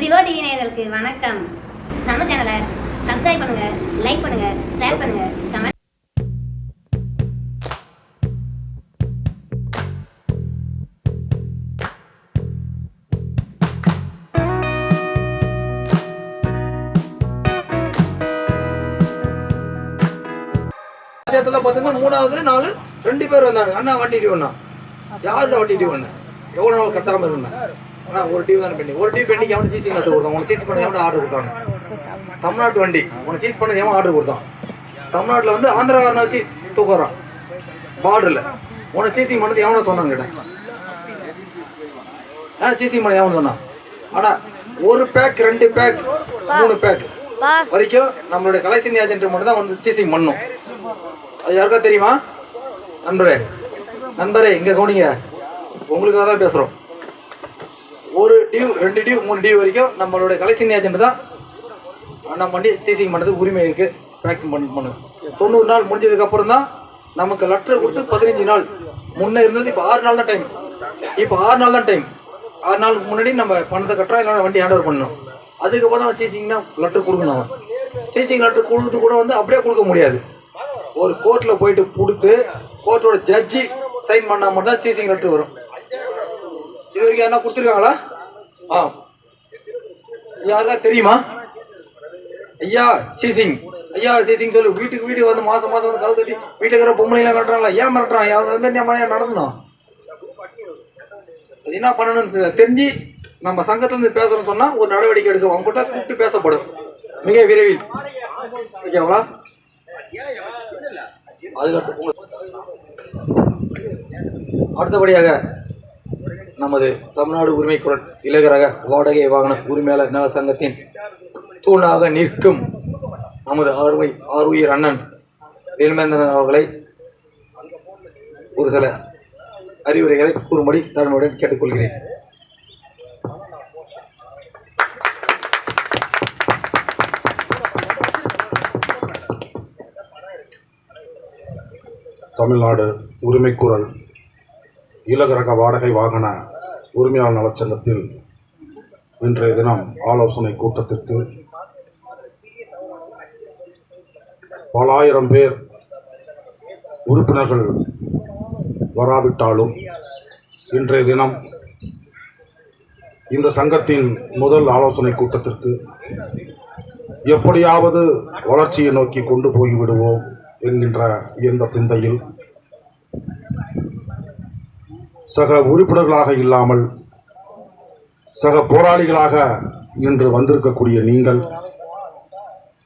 ரிவோ TV நேயர்களுக்கு வணக்கம். நம்ம சேனலை சப்ஸ்கிரைப் பண்ணுங்க லைக் பண்ணுங்க ஷேர் பண்ணுங்க கமெண்ட் பார்த்தீங்கன்னா மூணாவது நாள் ரெண்டு பேர் வந்தாங்க. அண்ணா வண்டிட்டு ஒண்ணா அண்ணா யாருடா வண்டி டியூ அண்ணா எவ்வளோ நாள் கட்டாம இருந்தேன் அண்ணா ஒரு டியூ தானே பெண்டிங் ஒரு டியூ பெண்டிங் அவன் சீசிங் கட்டு கொடுத்தான். உனக்கு சீஸ் பண்ண எவன் ஆர்டர் கொடுத்தாங்க தமிழ்நாட்டு வண்டி. உனக்கு சீஸ் பண்ண எவன் ஆர்டர் கொடுத்தான்? தமிழ்நாட்டில் வந்து ஆந்திராக்காரனை வச்சு தூக்குறான். பார்டரில் உனக்கு சீசிங் பண்ணது எவனை சொன்னாங்க கேட்டேன். ஆ சீசிங் பண்ண எவன் சொன்னான்? ஆனால் ஒரு பேக் ரெண்டு பேக் மூணு பேக் வரைக்கும் நம்மளுடைய கலெக்ஷன் ஏஜென்ட் மட்டும் தான் வந்து சீசிங் பண்ணும். அது யாருக்கா தெரியுமா? நண்பரே. நண்பரே இங்க கவனிங்க. உங்களுக்காக தான் பேசுறோம். ஒரு டியூ ரெண்டு டியூ மூணு டியூ வரைக்கும் நம்மளுடைய கலெக்ஷன் ஏஜென்ட் தான் நம்ம வண்டி சீசிங் பண்ணுறதுக்கு உரிமை இருக்கு. பேக்கிங் பண்ணி பண்ணு. தொண்ணூறு நாள் முடிஞ்சதுக்கு அப்புறம் தான் நமக்கு லெட்டர் கொடுத்து பதினஞ்சு நாள். முன்னே இருந்தது இப்போ ஆறு நாள் தான் டைம் இப்போ ஆறு நாள் தான் டைம் ஆறு நாளுக்கு முன்னாடி நம்ம பணத்தை கட்டுறோம் இல்லைனா வண்டி ஹேண்ட் ஓவர் பண்ணணும் அதுக்கப்புறம் தான் சீசிங்னா லெட்டர் கொடுக்கணும் அவன் சீசிங் லெட்டர் கொடுத்து கூட வந்து அப்படியே கொடுக்க முடியாது. ஒரு கோர்ட்டில் போயிட்டு கொடுத்து கோர்ட்டோட ஜட்ஜி சைன் பண்ணால் மட்டும் தான் சீசிங் லெட்டர் வரும். இது வரைக்கும் யாரா கொடுத்துருக்காங்களா? ஆ. யாருக்கா தெரியுமா? ஐயா சீசிங். ஐயா சீசிங் சொல்லு. வீட்டுக்கு வீட்டுக்கு வந்து மாசம் மாசம் வந்து கவு தட்டி வீட்டுக்கு இருக்கிற பொம்பளைலாம் மிரட்டுறாங்களா? ஏன் மிரட்டுறான்? யார் அது மாதிரி நம்ம ஏன் நடந்தோம்? அது என்ன பண்ணணும்னு தெரிஞ்சு நம்ம சங்கத்திலிருந்து பேசுறோம்னு சொன்னா ஒரு நடவடிக்கை எடுக்க அவங்க கிட்ட கூப்பிட்டு பேசப்படும். மிக விரைவில். ஓகேங்களா அதுக்கடுத்து அடுத்தபடியாக நமது தமிழ்நாடு உரிமை குரல் இலகரக வாடகை வாகன உரிமையாளர் நல சங்கத்தின் தூணாக நிற்கும் நமது ஆர்வை ஆர்வுயிர் அண்ணன் வேல்மேந்திரன் அவர்களை ஒரு சில அறிவுரைகளை கூறும்படி தாழ்மையுடன் கேட்டுக்கொள்கிறேன். தமிழ்நாடு உரிமைக்குரல் இலகரக வாடகை வாகன உரிமையாளர் நலச்சங்கத்தில் இன்றைய தினம் ஆலோசனை கூட்டத்திற்கு பல ஆயிரம் பேர் உறுப்பினர்கள் வராவிட்டாலும் இன்றைய தினம் இந்த சங்கத்தின் முதல் ஆலோசனை கூட்டத்திற்கு எப்படியாவது வளர்ச்சியை நோக்கி கொண்டு போய்விடுவோம் என்கின்ற இந்த சிந்தையில் சக உறுப்பினர்களாக இல்லாமல் சக போராளிகளாக இன்று வந்திருக்கக்கூடிய நீங்கள்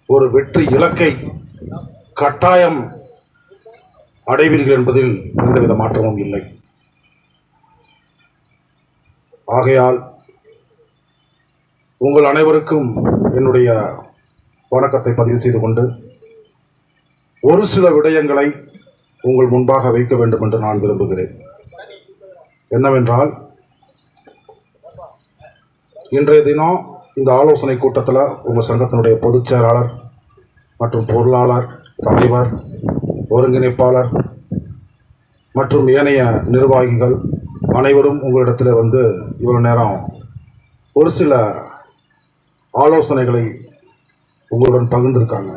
ஒரு வெற்றி இலக்கை கட்டாயம் அடைவீர்கள் என்பதில் எந்தவித மாற்றமும் இல்லை. ஆகையால் உங்கள் அனைவருக்கும் என்னுடைய வணக்கத்தை பதிவு செய்து கொண்டு ஒரு சில விடயங்களை உங்கள் முன்பாக வைக்க வேண்டும் என்று நான் விரும்புகிறேன். என்னவென்றால் இன்றைய தினம் இந்த ஆலோசனை கூட்டத்தில் உங்கள் சங்கத்தினுடைய பொதுச் செயலாளர் மற்றும் பொருளாளர் தலைவர் ஒருங்கிணைப்பாளர் மற்றும் ஏனைய நிர்வாகிகள் அனைவரும் உங்களிடத்தில் வந்து இவ்வளோ நேரம் ஒரு சில ஆலோசனைகளை உங்களுடன் பகிர்ந்திருக்காங்க.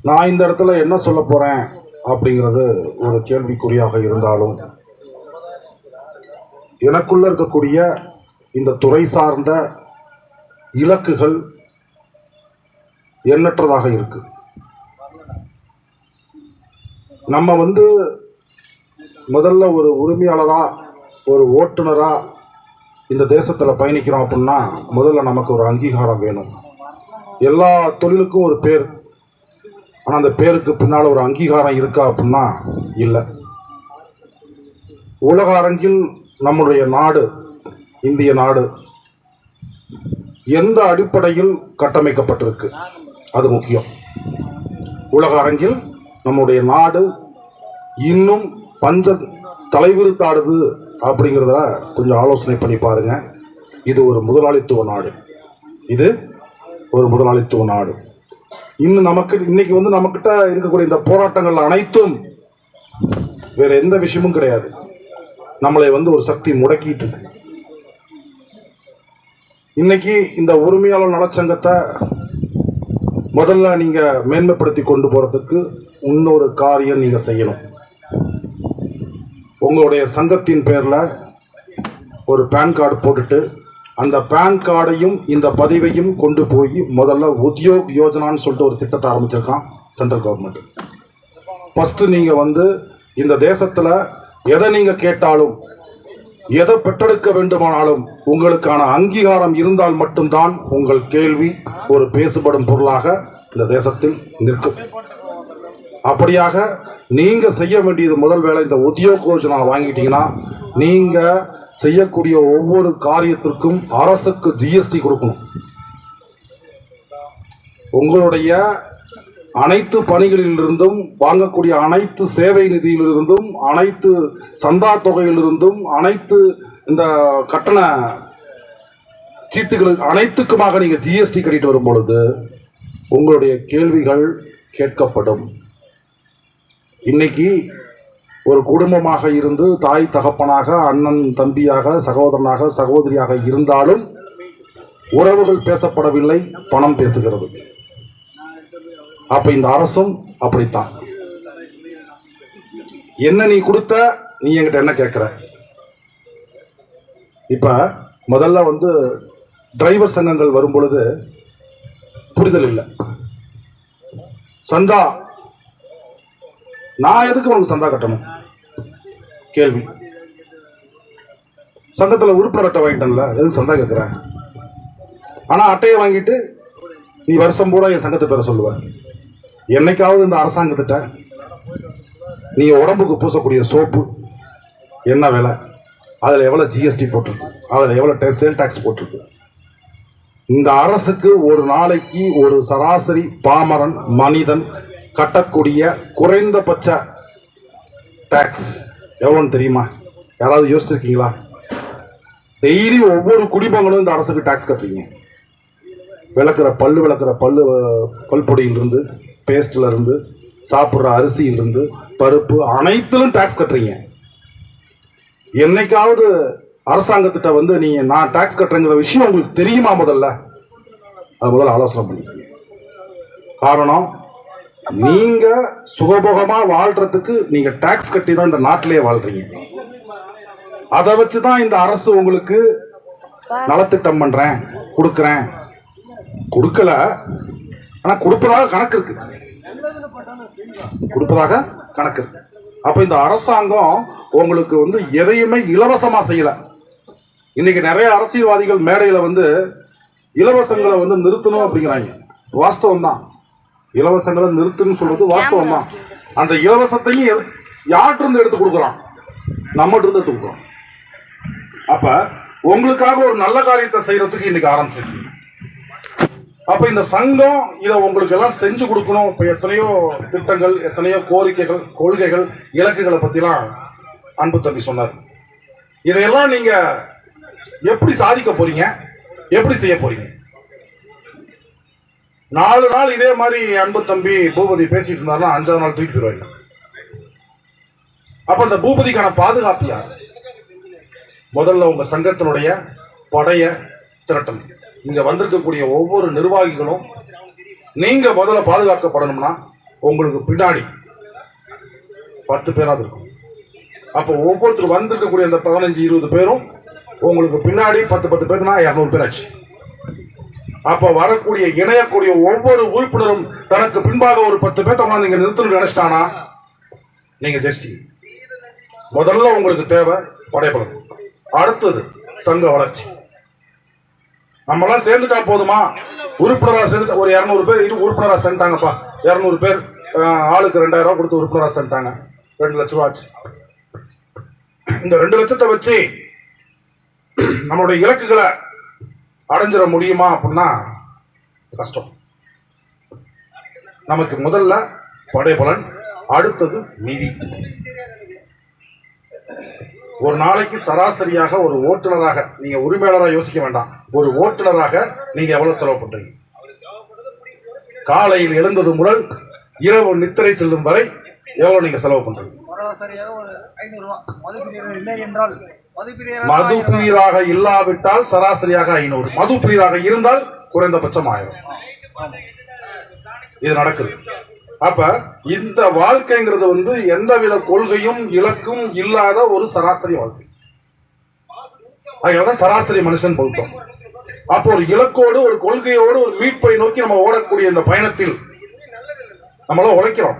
நான் இந்த இடத்துல என்ன சொல்ல போகிறேன் அப்படிங்கிறது ஒரு கேள்விக்குறியாக இருந்தாலும் எனக்குள்ள இருக்கக்கூடிய இந்த துறை சார்ந்த இலக்குகள் எண்ணற்றதாக இருக்கு. நம்ம வந்து முதல்ல ஒரு உரிமையாளராக ஒரு ஓட்டுநராக இந்த தேசத்தில் பயணிக்கிறோம் அப்படின்னா முதல்ல நமக்கு ஒரு அங்கீகாரம் வேணும். எல்லா தொழிலுக்கும் ஒரு பேர். ஆனால் அந்த பேருக்கு பின்னால் ஒரு அங்கீகாரம் இருக்கா அப்படின்னா இல்லை. உலக அரங்கில் நம்முடைய நாடு இந்திய நாடு எந்த அடிப்படையில் கட்டமைக்கப்பட்டிருக்கு? அது முக்கியம். உலக அரங்கில் நம்முடைய நாடு இன்னும் பஞ்ச தலைவிரித்தாடுது அப்படிங்கிறத கொஞ்சம் ஆலோசனை பண்ணி பாருங்க. இது ஒரு முதலாளித்துவ நாடு. இது ஒரு முதலாளித்துவ நாடு. இன்னும் நமக்கு இன்னைக்கு வந்து நம்மக்கிட்ட இருக்கக்கூடிய இந்த போராட்டங்கள் அனைத்தும் வேற எந்த விஷயமும் கிடையாது. நம்மளை வந்து ஒரு சக்தி முடக்கிட்டு இருக்கு. இன்னைக்கு இந்த உரிமையாளர் நலச்சங்கத்தை முதல்ல நீங்க மேன்மைப்படுத்தி கொண்டு போறதுக்கு இன்னொரு காரியம் நீங்க செய்யணும். உங்களுடைய சங்கத்தின் பேரில் ஒரு பேன் கார்டு போட்டுட்டு அந்த பேன் கார்டையும் இந்த பதிவையும் கொண்டு போய் முதல்ல உத்யோக் யோஜனான்னு சொல்லிட்டு ஒரு திட்டத்தை ஆரம்பிச்சிருக்கான் சென்ட்ரல் கவர்மெண்ட். ஃபஸ்ட்டு நீங்கள் வந்து இந்த தேசத்தில் எதை நீங்கள் கேட்டாலும் எதை பெற்றெடுக்க வேண்டுமானாலும் உங்களுக்கான அங்கீகாரம் இருந்தால் மட்டும்தான் உங்கள் கேள்வி ஒரு பேசுபடும் பொருளாக இந்த தேசத்தில் நிற்கும். அப்படியாக நீங்க செய்ய வேண்டியது முதல் வேலை இந்த உத்தியோக யோஜனா வாங்கிட்டீங்கன்னா நீங்க செய்யக்கூடிய ஒவ்வொரு காரியத்திற்கும் அரசுக்கு ஜிஎஸ்டி கொடுக்கணும். உங்களுடைய அனைத்து பணிகளிலிருந்தும் வாங்கக்கூடிய அனைத்து சேவை நிதியிலிருந்தும் அனைத்து சந்தா தொகையிலிருந்தும் அனைத்து இந்த கட்டண சீட்டுகள் அனைத்துக்குமாக நீங்கள் ஜிஎஸ்டி கட்டிட்டு வரும் பொழுது உங்களுடைய கேள்விகள் கேட்கப்படும். இன்னைக்கு ஒரு குடும்பமாக இருந்து தாய் தகப்பனாக அண்ணன் தம்பியாக சகோதரனாக சகோதரியாக இருந்தாலும் உறவுகள் பேசப்படவில்லை பணம் பேசுகிறது. அப்ப இந்த அரசும் அப்படித்தான். என்ன நீ கொடுத்த நீ என்கிட்ட என்ன கேட்குற? இப்ப முதல்ல வந்து டிரைவர் சங்கங்கள் வரும் பொழுது புரிதல் இல்லை. சந்தா நான் எதுக்கு உனக்கு சந்தா கட்டணும்? கேள்வி. சங்கத்தில் உறுப்பினர் அட்டை வாங்கிட்டேன்ல எதுக்கு சந்தா கேட்குறேன் ஆனால் அட்டையை வாங்கிட்டு நீ வருஷம் பூரா என் சங்கத்தை பெற சொல்லுவ. என்னைக்காவது இந்த அரசாங்கத்திட்ட நீ உடம்புக்கு பூசக்கூடிய சோப்பு என்ன விலை? அதில் எவ்வளோ ஜிஎஸ்டி போட்டிருக்கு? அதில் எவ்வளோ சேல் டேக்ஸ் போட்டிருக்கு? இந்த அரசுக்கு ஒரு நாளைக்கு ஒரு சராசரி பாமரன் மனிதன் கட்டக்கூடிய குறைந்தபட்ச டேக்ஸ் எவ்வளோன்னு தெரியுமா? யாராவது யோசிச்சிருக்கீங்களா? டெய்லி ஒவ்வொரு குடிமகனும் இந்த அரசுக்கு டேக்ஸ் கட்டுறீங்க. விளக்குற பல்லு விளக்குற பல்லு பல்பொடியிலிருந்து பேஸ்ட்ல இருந்து சாப்பிட்ற அரிசியிலிருந்து பருப்பு அனைத்திலும் டேக்ஸ் கட்டுறீங்க. என்னைக்காவது அரசாங்கத்திட்ட வந்து நீங்கள் நான் டேக்ஸ் கட்டுறேங்கிற விஷயம் உங்களுக்கு தெரியுமா முதல்ல? அது முதல்ல ஆலோசனை பண்ணிக்கங்க. காரணம் நீங்கள் சுகபோகமாக வாழ்கிறதுக்கு நீங்கள் டேக்ஸ் கட்டி தான் இந்த நாட்டிலே வாழ்கிறீங்க அதை வச்சு தான் இந்த அரசு உங்களுக்கு நலத்திட்டம் பண்ணுறேன் கொடுக்குறேன். கொடுக்கல. ஆனா கொடுப்பதாக கணக்கு இருக்கு. கொடுப்பதாக கணக்கு இருக்கு. அப்ப இந்த அரசாங்கம் உங்களுக்கு வந்து எதையுமே இலவசமா செய்யல. இன்னைக்கு நிறைய அரசியல்வாதிகள் மேடையில வந்து இலவசங்களை வந்து நிறுத்தணும் அப்படிங்கிறாங்க. வாஸ்தவம் தான். இலவசங்களை நிறுத்துன்னு சொல்றது வாஸ்தவம் தான். அந்த இலவசத்தையும் எது- யார்கிட்ட இருந்து எடுத்து கொடுக்குறோம்? நம்மகிட்ட இருந்து எடுத்து கொடுக்குறோம். அப்ப உங்களுக்காக ஒரு நல்ல காரியத்தை செய்யறதுக்கு இன்னைக்கு ஆரம்பிச்சிருக்கீங்க. அப்ப இந்த சங்கம் இதை உங்களுக்கு எல்லாம் செஞ்சு கொடுக்கணும். இப்ப எத்தனையோ திட்டங்கள் எத்தனையோ கோரிக்கைகள் கொள்கைகள் இலக்குகளை பத்திலாம் அன்பு தம்பி சொன்னார். இதையெல்லாம் நீங்க எப்படி சாதிக்க போறீங்க? எப்படி செய்ய போறீங்க? நாலு நாள் இதே மாதிரி அன்பு தம்பி பூபதி பேசிட்டு இருந்தாருன்னா அஞ்சாவது நாள் தூக்கிட்டு போயிருவாங்க அப்ப இந்த பூபதிக்கான பாதுகாப்பு யார்? முதல்ல உங்க சங்கத்தினுடைய படைய திரட்டணும். இங்க வந்திருக்கக்கூடிய ஒவ்வொரு நிர்வாகிகளும் நீங்க முதல்ல பாதுகாக்கப்படணும்னா உங்களுக்கு பின்னாடி பத்து பேராது இருக்கும் அப்போ ஒவ்வொருத்தர் வந்திருக்கக்கூடிய அந்த பதினஞ்சு இருபது பேரும் உங்களுக்கு பின்னாடி பத்து பத்து பேர்னா இரநூறு பேர் ஆச்சு. அப்ப வரக்கூடிய இணையக்கூடிய ஒவ்வொரு உறுப்பினரும் தனக்கு பின்பாக ஒரு பத்து பேர்த்த உட்காந்து நீங்க நிறுத்தணும் நினைச்சிட்டானா? நீங்க ஜெயிச்சிட்டீங்க. முதல்ல உங்களுக்கு தேவை படைப்பலம் அடுத்தது சங்க வளர்ச்சி. நம்மலாம் சேர்ந்துட்டா போதுமா? உறுப்பினராக சேர்ந்து ஒரு இரநூறு பேர் இரு உறுப்பினராக சேர்ந்துட்டாங்கப்பா. இரநூறு பேர் ஆளுக்கு ரெண்டாயிரம் ரூபா கொடுத்து உறுப்பினராக சேர்ந்துட்டாங்க. ரெண்டு லட்ச ரூபா ஆச்சு. இந்த ரெண்டு லட்சத்தை வச்சு நம்மளுடைய இலக்குகளை அடைஞ்சிட முடியுமா அப்படின்னா கஷ்டம். நமக்கு முதல்ல படைபலன் அடுத்தது நிதி. ஒரு நாளைக்கு சராசரியாக ஒரு ஓட்டுநராக நீங்க உரிமையாளராக யோசிக்க வேண்டாம். ஒரு ஓட்டுநராக நீங்க எவ்வளவு செலவு பண்றீங்க? காலையில் எழுந்தது முதல் இரவு நித்திரை செல்லும் வரை எவ்வளவு நீங்க செலவு பண்றீங்க? மது பிரியராக இல்லாவிட்டால் சராசரியாக ஐநூறு. மது பிரியராக இருந்தால் குறைந்தபட்சம் ஆயிரம். இது நடக்குது. அப்ப இந்த வாழ்க்கைங்கிறது வந்து எந்தவித கொள்கையும் இலக்கும் இல்லாத ஒரு சராசரி வாழ்க்கை. அதனாலதான் சராசரி மனுஷன் போட்டோம் அப்போ ஒரு இலக்கோடு ஒரு கொள்கையோடு ஒரு மீட்பை நோக்கி நம்ம ஓடக்கூடிய இந்த பயணத்தில் நம்மளாம் உழைக்கிறோம்.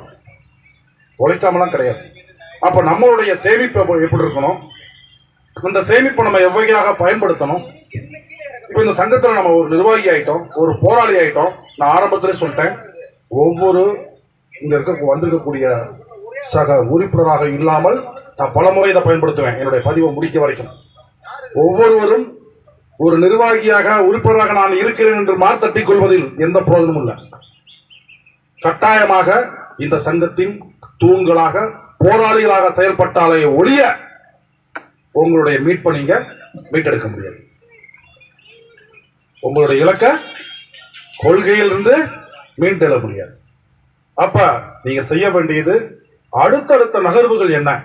உழைக்காமலாம் கிடையாது. அப்ப நம்மளுடைய சேமிப்பு எப்படி- எப்படி இருக்கணும்? இந்த சேமிப்பை நம்ம எவ்வகையாக பயன்படுத்தணும்? இப்ப இந்த சங்கத்துல நம்ம ஒரு நிர்வாகி ஆயிட்டோம் ஒரு போராளி ஆயிட்டோம். நான் ஆரம்பத்திலே சொல்லிட்டேன் ஒவ்வொரு இங்க இருக்க வந்திருக்கக்கூடிய சக உறுப்பினராக இல்லாமல் நான் பலமுறை இதை பயன்படுத்துவேன். என்னுடைய பதிவை முடிக்க வரைக்கும். ஒவ்வொருவரும் ஒரு நிர்வாகியாக உறுப்பினராக நான் இருக்கிறேன் என்று மார்த்தட்டி கொள்வதில் எந்த பிரயோஜனமும் இல்லை. கட்டாயமாக இந்த சங்கத்தின் தூண்களாக போராளிகளாக செயல்பட்டாலே ஒழிய உங்களுடைய மீட்பை நீங்க மீட்டெடுக்க முடியாது. உங்களுடைய இலக்க கொள்கையிலிருந்து மீண்டெழ முடியாது. அப்ப நீங்க செய்ய வேண்டியது அடுத்தடுத்த நகர்வுகள் என்ன?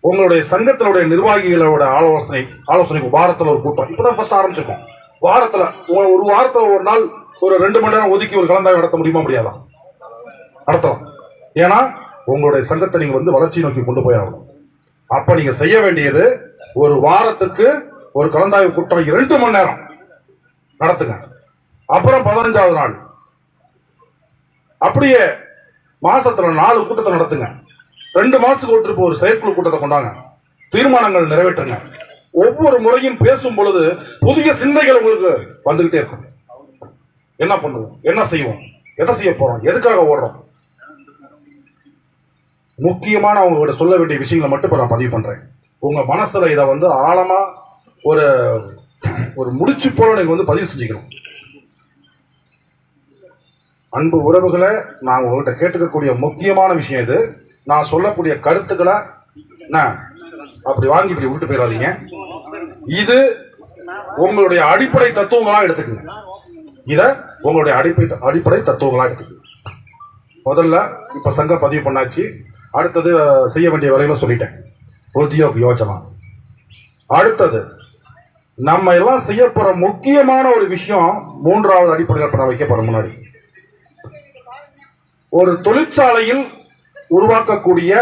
உங்களுடைய சங்கத்தினுடைய நிர்வாகிகளோட ஆலோசனை ஆலோசனைக்கு வாரத்தில் ஒரு கூட்டம். இப்பதான் ஃபர்ஸ்ட் ஆரம்பிச்சிருக்கோம். வாரத்தில் ஒரு ஒரு ஒரு நாள் ஒரு ரெண்டு மணி நேரம் ஒதுக்கி ஒரு கலந்தாய்வு நடத்த முடியுமா முடியாதா? நடத்தலாம். ஏன்னா உங்களுடைய சங்கத்தை நீங்க வந்து வளர்ச்சி நோக்கி கொண்டு போய் ஆகணும். அப்ப நீங்க செய்ய வேண்டியது ஒரு வாரத்துக்கு ஒரு கலந்தாய்வு கூட்டம் இரண்டு மணி நேரம். நடத்துங்க. அப்புறம் பதினஞ்சாவது நாள். அப்படியே மாசத்துல நாலு கூட்டத்தை நடத்துங்க. ரெண்டு மாசத்துக்கு ஒரு trip ஒரு செயற்குழு கூட்டத்தை கொண்டாங்க. தீர்மானங்கள் நிறைவேற்றுங்க. ஒவ்வொரு முறையும் பேசும் பொழுது புதிய சிந்தைகள் உங்களுக்கு வந்துகிட்டே இருக்கும். என்ன பண்ணுவோம்? என்ன செய்வோம்? எதை செய்ய போறோம்? எதுக்காக ஓடுறோம்? முக்கியமான அவங்களோட சொல்ல வேண்டிய விஷயங்களை மட்டும் இப்போ நான் பதிவு பண்றேன். உங்க மனசுல இதை வந்து ஆழமா ஒரு ஒரு முடிச்சு போல நீங்க வந்து பதிவு செஞ்சுக்கணும். அன்பு உறவுகளை நான் உங்கள்கிட்ட கேட்டுக்கக்கூடிய முக்கியமான விஷயம் இது. நான் சொல்லக்கூடிய கருத்துக்களை என்ன? அப்படி வாங்கி இப்படி விட்டு போயிடாதீங்க. இது உங்களுடைய அடிப்படை தத்துவங்களா எடுத்துக்கங்க. இத உங்களுடைய அடிப்படை அடிப்படை தத்துவங்களா எடுத்துக்கங்க. முதல்ல இப்ப சங்கம் பதிவு பண்ணாச்சு. அடுத்தது செய்ய வேண்டிய வேலைகளை சொல்லிட்டேன். உத்தியோக யோஜனா. அடுத்தது நம்ம எல்லாம் செய்ய முக்கியமான ஒரு விஷயம் மூன்றாவது அடிப்படையில் இப்ப நான் வைக்க முன்னாடி. ஒரு தொழிற்சாலையில் உருவாக்கக்கூடிய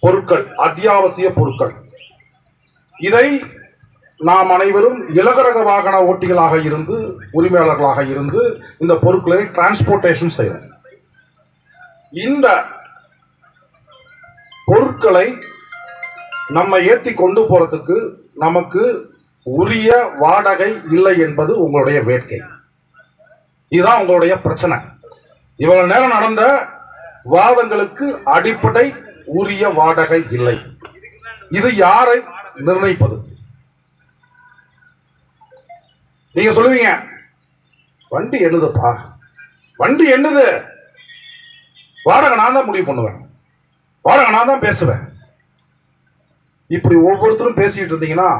பொருட்கள் அத்தியாவசிய பொருட்கள். இதை நாம் அனைவரும் இலகரக வாகன ஓட்டிகளாக இருந்து உரிமையாளர்களாக இருந்து இந்த பொருட்களை டிரான்ஸ்போர்ட்டேஷன் செய்யணும் இந்த பொருட்களை நம்ம ஏற்றி கொண்டு போகிறதுக்கு நமக்கு உரிய வாடகை இல்லை என்பது உங்களுடைய வேட்கை. இதுதான் உங்களுடைய பிரச்சனை. இவ்வளவு நேரம் நடந்த வாதங்களுக்கு அடிப்படை உரிய வாடகை இல்லை. இது யாரை நிர்ணயிப்பது? நீங்க சொல்லுவீங்க வண்டி என்னதுப்பா? வண்டி என்னது? வாடகை நான் தான் முடிவு பண்ணுவேன். வாடகை நான் தான் பேசுவேன். இப்படி ஒவ்வொருத்தரும் பேசிட்டு இருந்தீங்கன்னா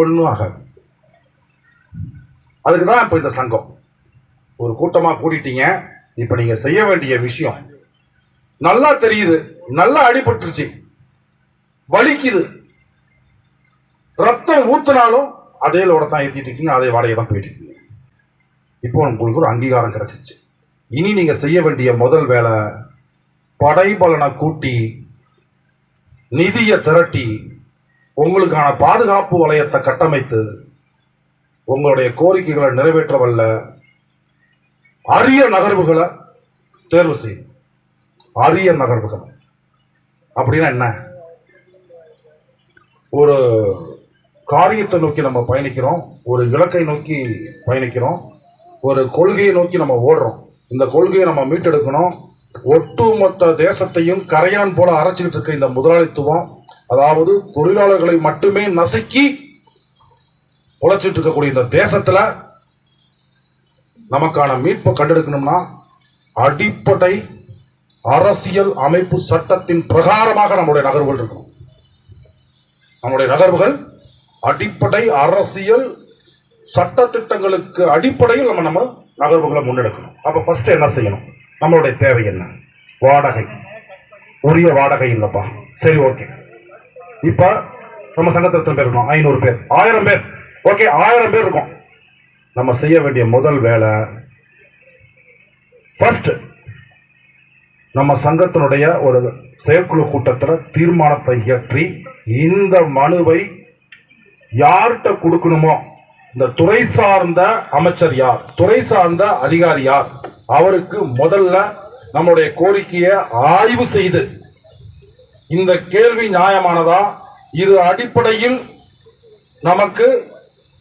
ஒன்றும் ஆகாது. அதுக்கு தான் இப்போ இந்த சங்கம். ஒரு கூட்டமாக கூட்டிட்டீங்க இப்போ நீங்கள் செய்ய வேண்டிய விஷயம். நல்லா தெரியுது. நல்லா அடிபட்டுருச்சு. வலிக்குது. ரத்தம் ஊத்துனாலும் அதே லோட தான் ஏற்றிட்டு இருக்கீங்க. அதே வாடகை தான் போயிட்டு இருக்கீங்க. இப்போ உங்களுக்கு ஒரு அங்கீகாரம் கிடைச்சிச்சு. இனி நீங்கள் செய்ய வேண்டிய முதல் வேலை படைபலனை கூட்டி நிதியை திரட்டி உங்களுக்கான பாதுகாப்பு வளையத்தை கட்டமைத்து உங்களுடைய கோரிக்கைகளை நிறைவேற்ற வல்ல அரிய நகர்வுகளை தேர்வு செய்யும் அரிய நகர்வுகள். அப்படின்னா என்ன? ஒரு காரியத்தை நோக்கி நம்ம பயணிக்கிறோம் ஒரு இலக்கை நோக்கி பயணிக்கிறோம் ஒரு கொள்கையை நோக்கி நம்ம ஓடுறோம். இந்த கொள்கையை நம்ம மீட்டெடுக்கணும். ஒட்டுமொத்த தேசத்தையும் கரையான் போல அரைச்சிக்கிட்டு இருக்க இந்த முதலாளித்துவம் அதாவது தொழிலாளர்களை மட்டுமே நசுக்கி உழைச்சிட்டு இருக்கக்கூடிய இந்த தேசத்துல நமக்கான மீட்பை கண்டெடுக்கணும்னா அடிப்படை அரசியல் அமைப்பு சட்டத்தின் பிரகாரமாக நம்முடைய நகர்வுகள் இருக்கணும். நம்முடைய நகர்வுகள் அடிப்படை அரசியல் சட்ட திட்டங்களுக்கு அடிப்படையில் நம்ம நம்ம நகர்வுகளை முன்னெடுக்கணும். அப்போ ஃபர்ஸ்ட் என்ன செய்யணும்? நம்மளுடைய தேவை என்ன? வாடகை. உரிய வாடகை இல்லைப்பா. சரி ஓகே இப்போ நம்ம சங்கத்தில் பேர் இருக்கோம் ஐநூறு பேர். ஆயிரம் பேர். ஓகே ஆயிரம் பேர் இருக்கோம். நம்ம செய்ய வேண்டிய முதல் வேலை ஃபர்ஸ்ட் நம்ம சங்கத்தினுடைய ஒரு செயற்குழு கூட்டத்தில் தீர்மானத்தை இயற்றி இந்த மனுவை யார்கிட்ட கொடுக்கணுமோ இந்த துறை சார்ந்த அமைச்சர் யார் துறை சார்ந்த அதிகாரி யார் அவருக்கு முதல்ல நம்முடைய கோரிக்கையை ஆய்வு செய்து இந்த கேள்வி நியாயமானதா இது அடிப்படையில் நமக்கு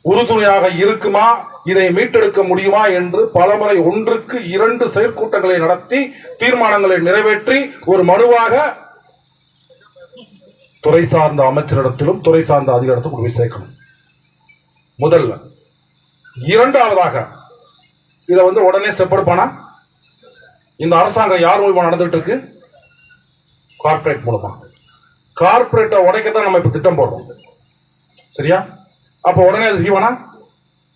உறுதுணையாக இருக்குமா? இதை மீட்டெடுக்க முடியுமா என்று பலமுறை ஒன்றுக்கு இரண்டு செயற்கூட்டங்களை நடத்தி தீர்மானங்களை நிறைவேற்றி ஒரு மனுவாக துறை சார்ந்த அமைச்சரிடத்திலும் துறை சார்ந்த அதிகாரத்தை கொண்டு போய் சேர்க்கணும். முதல்ல இரண்டாவதாக இதை வந்து உடனே ஸ்டெப் எடுப்பானா இந்த அரசாங்கம் யார் மூலமா நடந்துட்டு இருக்கு கார்ப்பரேட் மூலமா. கார்ப்பரேட்டை உடைக்கத்தான் நம்ம இப்ப திட்டம் போடுறோம். சரியா? அப்போ உடனே அது செய்வானா?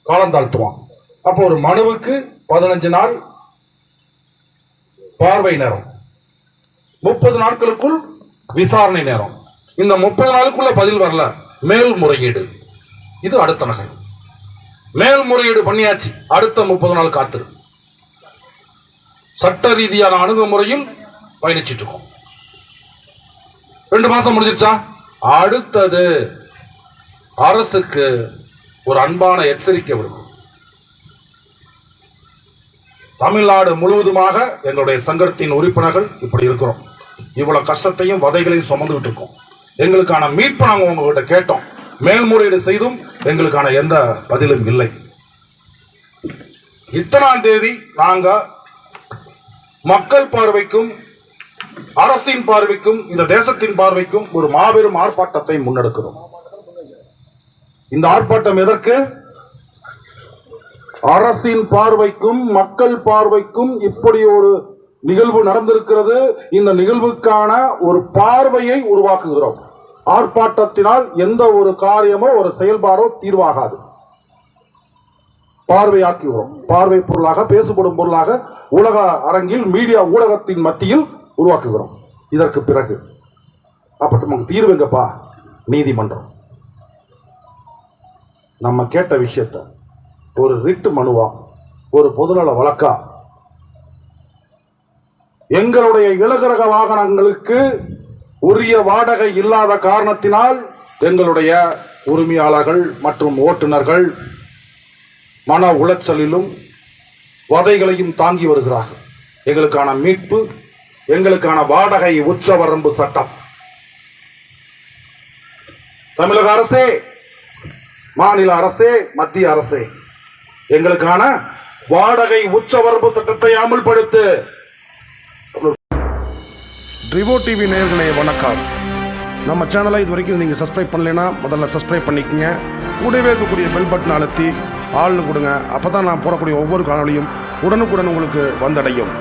காலம் தாழ்த்துவான். அப்போ ஒரு மனுவுக்கு பதினஞ்சு நாள் பார்வை நேரம். முப்பது நாட்களுக்குள் விசாரணை நேரம். இந்த முப்பது நாளுக்குள்ள பதில் வரல. மேல்முறையீடு இது அடுத்த நகை. மேல்முறையீடு பண்ணியாச்சு. அடுத்த முப்பது நாள் காத்திரு சட்ட ரீதியான அணுகுமுறையில் பயணிச்சிட்டு இருக்கோம். ரெண்டு மாசம் முடிஞ்சிருச்சா? அடுத்தது. அரசுக்கு ஒரு அன்பான எச்சரிக்கை விடுக்கும் தமிழ்நாடு முழுவதுமாக எங்களுடைய சங்கத்தின் உறுப்பினர்கள் இப்படி இருக்கிறோம். இவ்வளவு கஷ்டத்தையும் வதைகளையும் சுமந்துகிட்டு இருக்கோம் எங்களுக்கான மீட்பு நாங்கள் உங்ககிட்ட கேட்டோம். மேல்முறையீடு செய்தும் எங்களுக்கான எந்த பதிலும் இல்லை. இத்தனாம் தேதி நாங்க மக்கள் பார்வைக்கும் அரசின் பார்வைக்கும் இந்த தேசத்தின் பார்வைக்கும் ஒரு மாபெரும் ஆர்ப்பாட்டத்தை முன்னெடுக்கிறோம். இந்த ஆர்ப்பாட்டம் எதற்கு? அரசின் பார்வைக்கும் மக்கள் பார்வைக்கும் இப்படி ஒரு நிகழ்வு நடந்திருக்கிறது. இந்த நிகழ்வுக்கான ஒரு பார்வையை உருவாக்குகிறோம். ஆர்ப்பாட்டத்தினால் எந்த ஒரு காரியமோ ஒரு செயல்பாடோ தீர்வாகாது. பார்வையாக்குகிறோம். பார்வை பொருளாக பேசப்படும் பொருளாக உலக அரங்கில் மீடியா ஊடகத்தின் மத்தியில் உருவாக்குகிறோம். இதற்கு பிறகு அப்போ நமக்கு தீர்வு எங்கப்பா? நீதிமன்றம். நம்ம கேட்ட விஷயத்த ஒரு ரிட்டு மனுவா ஒரு பொதுநல வழக்கா? எங்களுடைய இலகரக வாகனங்களுக்கு உரிய வாடகை இல்லாத காரணத்தினால் எங்களுடைய உரிமையாளர்கள் மற்றும் ஓட்டுநர்கள் மன உளைச்சலிலும் வதைகளையும் தாங்கி வருகிறார்கள். எங்களுக்கான மீட்பு எங்களுக்கான வாடகை உச்சவரம்பு சட்டம். தமிழக அரசே மாநில அரசே மத்திய அரசே. எங்களுக்கான வாடகை உச்சவரம்பு சட்டத்தை அமல்படுத்து. ட்ரிவோ டிவி நேயர்களே வணக்கம். நம்ம சேனலை இது வரைக்கும் நீங்கள் சப்ஸ்கிரைப் பண்ணலைன்னா முதல்ல சப்ஸ்கிரைப் பண்ணிக்கங்க. கூடவே இருக்கக்கூடிய பெல் பட்டன் அழுத்தி ஆள்னு கொடுங்க. அப்போ தான் நான் போடக்கூடிய ஒவ்வொரு காணொலியும் உடனுக்குடன் உங்களுக்கு வந்தடையும்.